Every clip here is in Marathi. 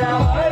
Now I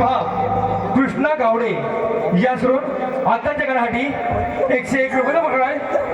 हॅलो पहा कृष्णा गावडे. या सरून आताच्या घरासाठी एकशे एक रुपये पकडा आहे